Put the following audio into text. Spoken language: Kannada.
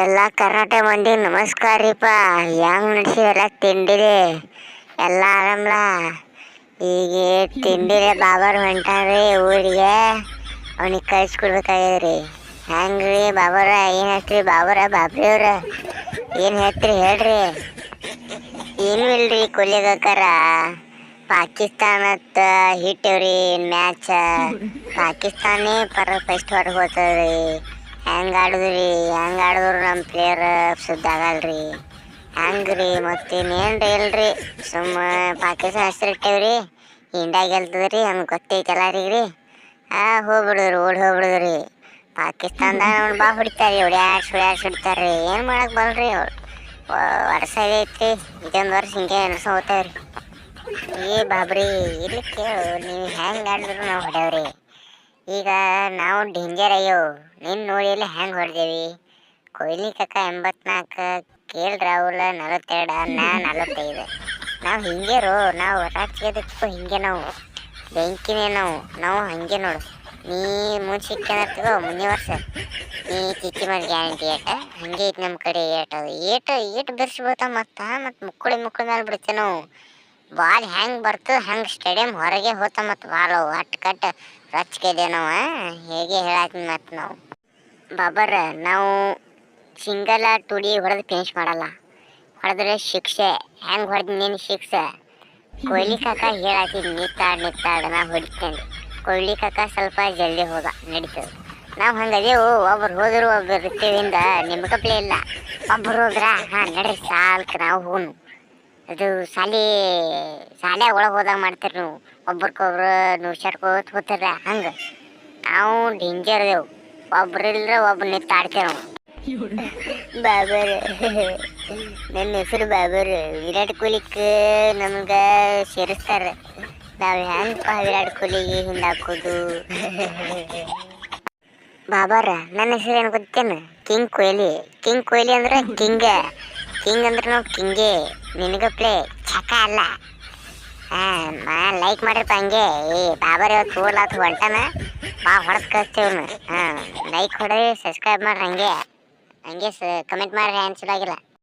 ಎಲ್ಲ ಕರ್ನಾಟಕ ಮಂದಿ ನಮಸ್ಕಾರ ರೀಪ ಹೆಂಗ್ ನಡೆಸಿವೆಲ್ಲ ತಿಂಡಿರಿ ಎಲ್ಲ ಆರಾಮ್ಲ? ಈಗ ತಿಂಡಿರಿ ಬಾಬಾರ್ ಹೊಂಟಾನ್ರಿ ಊರಿಗೆ. ಅವ್ನಿಗೆ ಕಳಿಸ್ಕೊಡ್ಬೇಕಾಗ್ಯದ್ರಿ. ಹೆಂಗ್ರಿ ಬಾಬರ? ಏನು ಹೇಳ್ತೀರಿ ಬಾಬರ? ಬಾಬ್ರಿ ಅವ್ರ? ಏನು ಹೇಳ್ತೀರಿ ಹೇಳ್ರಿ. ಏನು ಇಲ್ರಿ ಕೊಲ್ಲಿಗಾಕರ ಪಾಕಿಸ್ತಾನತ್ತ ಹಿಟ್ಟವ್ರಿ ಮ್ಯಾಚ. ಪಾಕಿಸ್ತಾನೇ ಪರ ಫಸ್ಟ್ ಹೊರಗೆ ಹೋಗ್ತದ್ರಿ ಹೆಂಗೆ ಆಡಿದ್ರಿ, ಹಂಗೆ ಆಡಿದ್ರು ನಮ್ಮ ಪ್ಲೇಯರ್ ಸುದ್ದ ಆಗಲ್ರಿ. ಹೆಂಗ್ರಿ, ಮತ್ತೇನೇನ್ರಿ ಇಲ್ರಿ, ಸುಮ್ಮ ಪಾಕಿಸ್ತಾನ ಹೆಸರು ಇಟ್ಟೇವ್ರಿ, ಇಂಡಿಯಾ ಗೆಲ್ತದ್ರಿ ಹಂಗೆ ಗೊತ್ತೈತೆ ರೀ ಆ, ಹೋಗ್ಬಿಡಿದ್ರಿ, ಓಡಿ ಹೋಗ್ಬಿಡಿದ್ರಿ. ಪಾಕಿಸ್ತಾನದಾಗ ಅವ್ನು ಬಾ ಹೊಡಿತಾರೆ ಹೊಡ್ಯಾಡ್ಸ್ ಹೊಡ್ಯಾಡ್ಸ್ ರೀ ಏನು ಮಾಡಕ್ಕೆ ಬಲ್ರಿ ಅವ್ರು. ವರ್ಷ ಐತ್ರಿ ಇದೊಂದು ವರ್ಷ ಹಿಂಗೆ ಅನ್ಸ ಹೋಗ್ತಾವ್ರಿ. ಏ ಬಾಬ್ರಿ ಇಲ್ಲಿ ಕೇಳು, ನೀವು ಹೆಂಗೆ ಆಡಿದ್ರು ನಾವು ಹೊಡೆವ್ರಿ ಈಗ ನಾವು ಡೇಂಜರ್ ಅಯ್ಯೋ ನಿನ್ನ ನೋಡಿ ಇಲ್ಲಿ ಹೆಂಗೆ ಹೊಡೆದೇವಿ? ಕೊಹ್ಲಿ ಕಕ್ಕ ಎಂಬತ್ನಾಲ್ಕು ಕೆ ಎಲ್ ರಾಹುಲ್ ನಲವತ್ತೆರಡು, ನಾ ನಲವತ್ತೈದು. ನಾವು ಹಿಂಗೆ ರೋ, ನಾವು ರಾಜಕೀಯದಕ್ಕೂ ಹಿಂಗೆ ನಾವು. ಬೆಂಕಿನೇ ನಾವು ನಾವು ಹಂಗೆ ನೋಡು. ನೀ ಮುಂಚೆ ತಗೋ ಮುಂದಿನ ವರ್ಷ. ನೀ ತಿಕ್ಕಿ ಮಾಡಿ ಗ್ಯಾರಂಟಿ ಏಟ. ಹಂಗೆ ಐತೆ ನಮ್ಮ ಕಡೆ ಏಟ. ಏಟ, ಏಟ್ ಬೆರ್ಸ್ಬೋತ ಮತ್ತು? ಮತ್ತು ಮುಕ್ಕಳಿ ಮುಕ್ಕಳ ಮೇಲೆ ಬಿಡ್ತೇವೆ ನಾವು. ಬಾಲ್ ಹೆಂಗೆ ಬರ್ತದೆ ಹಂಗೆ ಸ್ಟೇಡಿಯಂ ಹೊರಗೆ ಹೋತ ಮತ್ತು ಬಾಲ್ ಅಟ್ ಕಟ್ ರಚ್ಕಿದೆ ನಾವು, ಹೇಗೆ ಹೇಳತ್ತೀನಿ ಮತ್ತು ನಾವು? ಬಾಬರ್, ನಾವು ಸಿಂಗಲ್ ಟುಡಿ ಹೊಡೆದು ಫಿನಿಶ್ ಮಾಡಲ್ಲ. ಹೊಡೆದ್ರೆ ಶಿಕ್ಷೆ, ಹೆಂಗೆ ಹೊಡೆದು ನೀನು ಶಿಕ್ಷೆ? ಕೊಹ್ಲಿ ಕಾಕ ಹೇಳತ್ತೀನಿ ನಿತ್ತಾಡ್ ನಿತ್ತಾಡ್ ನಾ ಹೊಡಿತೇನೆ. ಕೊಹ್ಲಿ ಕಾಕ ಸ್ವಲ್ಪ ಜಲ್ದಿ ಹೋದ ನಡೀತದೆ. ನಾವು ಹಂಗದೇವು ಒಬ್ರು ಹೋದ್ರು, ಒಬ್ರು ಇರ್ತೀವಿಂದ ನಿಮ್ಗಪ್ಲೆ ಇಲ್ಲ. ಒಬ್ರು ಹೋದ್ರ, ಹಾಂ, ನಡ್ರಿ ಸಾಲ್ಕ್ ನಾವು ಹೋನು ಅದು ಶಾಲೆ ಶಾಲೆ ಒಳಗೆ ಹೋದಾಗ ಮಾಡ್ತೀರಿ ನೀವು. ಒಬ್ರಿಗೊಬ್ರು ನುಡ್ಸ್ಯಾಡ್ಕೋತ ಹೋಗ್ತೀರ ಹಂಗೆ. ನಾವು ಡೇಂಜರ್ ಅದೇವು ಒಬ್ರು ಇಲ್ದ್ರೆ ಒಬ್ರು ನಿಂತು ಆಡ್ತೇವೆ ನಾವು. ಬಾಬರ್. ನನ್ನ ಹೆಸರು ಬಾಬರ್. ವಿರಾಟ್ ಕೊಹ್ಲಿಕ್ಕೆ ನಮ್ಗೆ ಸೇರಿಸ್ತಾರೆ ನಾವು ಹೆಂಗಪ್ಪ ವಿರಾಟ್ ಕೊಹ್ಲಿಗೆ ಹಿಂದೆ ಹಾಕೋದು? ಬಾಬಾರ, ನನ್ನ ಹೆಸರು ಏನು ಗೊತ್ತೇನು? ಕಿಂಗ್ ಕೊಹ್ಲಿ. ಕಿಂಗ್ ಕೊಹ್ಲಿ ಅಂದ್ರೆ ಕಿಂಗ. ಕಿಂಗ್ ಅಂದ್ರೆ ನಾವು ಕಿಂಗೆ ನಿನಗಪ್ಲೆ ಚಕ ಅಲ್ಲ. ಹಾಂ ಲೈಕ್ ಮಾಡಿರಪ್ಪ ಹಂಗೆ. ಏ, ಬಾಬರ್ ಇವತ್ತು ಆತು ಹೊಂಟಾನ. ಬಾ ಹೊಡೆದು ಕಳಿಸ್ತೇವ್ನು ಹಾಂ ಲೈಕ್ ಹೊಡ್ರಿ ಸಬ್ಸ್ಕ್ರೈಬ್ ಮಾಡ್ರಿ ಹಂಗೆ. ಹಂಗೆ ಸ ಕಮೆಂಟ್ ಮಾಡ್ರಿ, ಏನು ಆಗಿಲ್ಲ.